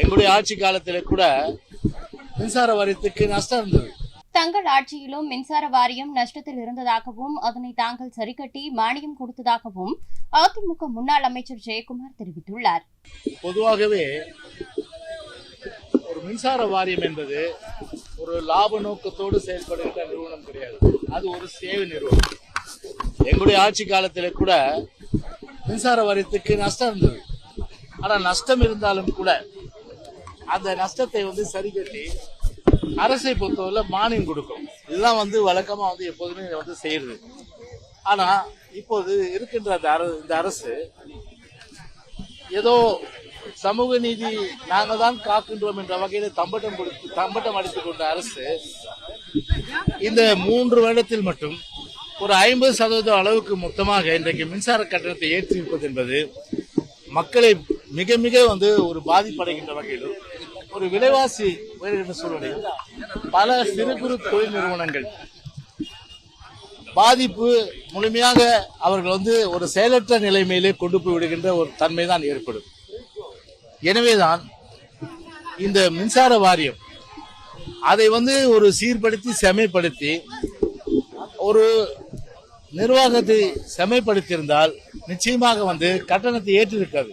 எங்களுடைய ஆட்சி காலத்தில் கூட மின்சார வாரியத்துக்கு நஷ்டம் இருந்தது. தங்கள் ஆட்சியிலும் மின்சார வாரியம் நஷ்டத்தில் இருந்ததாகவும் அதனை தாங்கள் சரிகட்டி மானியம் கொடுத்ததாகவும் அதிமுக முன்னாள் அமைச்சர் ஜெயக்குமார் தெரிவித்துள்ளார். பொதுவாகவே ஒரு மின்சார வாரியம் என்பது ஒரு லாப நோக்கத்தோடு செயல்படுகின்ற நிறுவனம் கிடையாது. அது ஒரு சேவை நிறுவனம். எங்களுடைய ஆட்சி காலத்தில் கூட மின்சார வாரியத்துக்கு நஷ்டம் இருந்தது. ஆனால் நஷ்டம் இருந்தாலும் கூட அந்த நஷ்டத்தை வந்து சரி கட்டி அரசை பொறுத்தவரை மானியம் கொடுக்கும். இதுதான் வந்து வழக்கமா வந்து எப்போதுமே வந்து செய்யறது. ஆனா இப்போது இருக்கின்ற அந்த இந்த அரசு ஏதோ சமூக நீதி நாங்கள் தான் காக்கின்றோம் என்ற வகையில் தம்பட்டம் கொடுத்து தம்பட்டம் அடித்துக் கொண்ட அரசு இந்த மூன்று வருடத்தில் மட்டும் ஒரு ஐம்பது சதவீதம் அளவுக்கு மொத்தமாக இன்றைக்கு மின்சார கட்டணத்தை ஏற்றிருப்பது என்பது மக்களை மிக மிக வந்து ஒரு பாதிப்படைகின்ற வகையிலும் ஒரு விலைவாசி உயர்கின்ற சூழ்நிலையில் பல சிறு குறு தொழில் நிறுவனங்கள். பாதிப்பு முழுமையாக அவர்கள் வந்து ஒரு செயலற்ற நிலைமையிலே கொண்டு போய் விடுகின்ற ஒரு தன்மை தான் ஏற்படும். எனவேதான் இந்த மின்சார வாரியம் அதை வந்து ஒரு சீர்படுத்தி செமைப்படுத்தி ஒரு நிர்வாகத்தை செமைப்படுத்தியிருந்தால் நிச்சயமாக வந்து கட்டணத்தை ஏற்றிருக்காது.